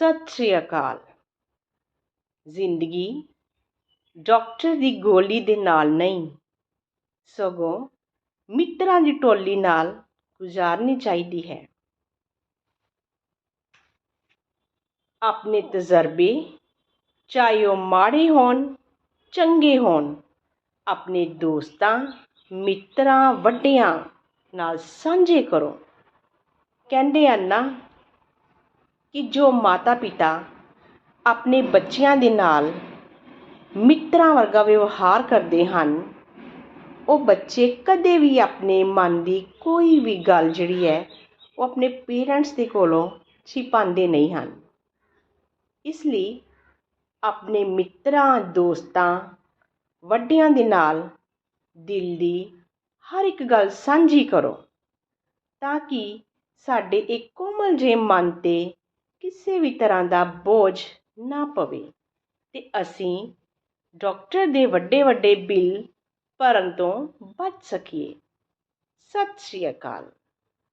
ਸਤਿ ਸ਼੍ਰੀ ਅਕਾਲ। ਜ਼ਿੰਦਗੀ ਡਾਕਟਰ ਦੀ ਗੋਲੀ ਦੇ ਨਾਲ ਨਹੀਂ, ਸਗੋਂ ਮਿੱਤਰਾਂ ਦੀ ਟੋਲੀ ਨਾਲ ਗੁਜ਼ਾਰਨੀ ਚਾਹੀਦੀ ਹੈ। ਆਪਣੇ ਤਜਰਬੇ ਚਾਹੇ ਉਹ ਮਾੜੇ ਹੋਣ, ਚੰਗੇ ਹੋਣ, ਆਪਣੇ ਦੋਸਤਾਂ, ਮਿੱਤਰਾਂ, ਵੱਡਿਆਂ ਨਾਲ ਸਾਂਝੇ ਕਰੋ। ਕਹਿੰਦੇ ਹਨ ਨਾ ਕਿ ਜੋ ਮਾਤਾ ਪਿਤਾ ਆਪਣੇ ਬੱਚਿਆਂ ਦੇ ਨਾਲ ਮਿੱਤਰਾਂ ਵਰਗਾ ਵਿਵਹਾਰ ਕਰਦੇ ਹਨ, ਉਹ ਬੱਚੇ ਕਦੇ ਵੀ ਆਪਣੇ ਮਨ ਦੀ ਕੋਈ ਵੀ ਗੱਲ ਜਿਹੜੀ ਹੈ, ਉਹ ਆਪਣੇ ਪੇਰੈਂਟਸ ਦੇ ਕੋਲੋਂ ਛਿਪਾਉਂਦੇ ਨਹੀਂ ਹਨ। ਇਸ ਲਈ ਆਪਣੇ ਮਿੱਤਰਾਂ, ਦੋਸਤਾਂ, ਵੱਡਿਆਂ ਦੇ ਨਾਲ ਦਿਲ ਦੀ ਹਰ ਇੱਕ ਗੱਲ ਸਾਂਝੀ ਕਰੋ, ਤਾਂ ਕਿ ਸਾਡੇ ਇਹ ਕੋਮਲ ਜਿਹੇ ਮਨ 'ਤੇ ਕਿਸੇ ਵੀ ਤਰ੍ਹਾਂ ਦਾ ਬੋਝ ਨਾ ਪਵੇ। ਅਤੇ ਅਸੀਂ ਡਾਕਟਰ ਦੇ ਵੱਡੇ ਵੱਡੇ ਬਿੱਲ ਭਰਨ ਤੋਂ ਬਚ ਸਕੀਏ। ਸਤਿ ਸ਼੍ਰੀ ਅਕਾਲ।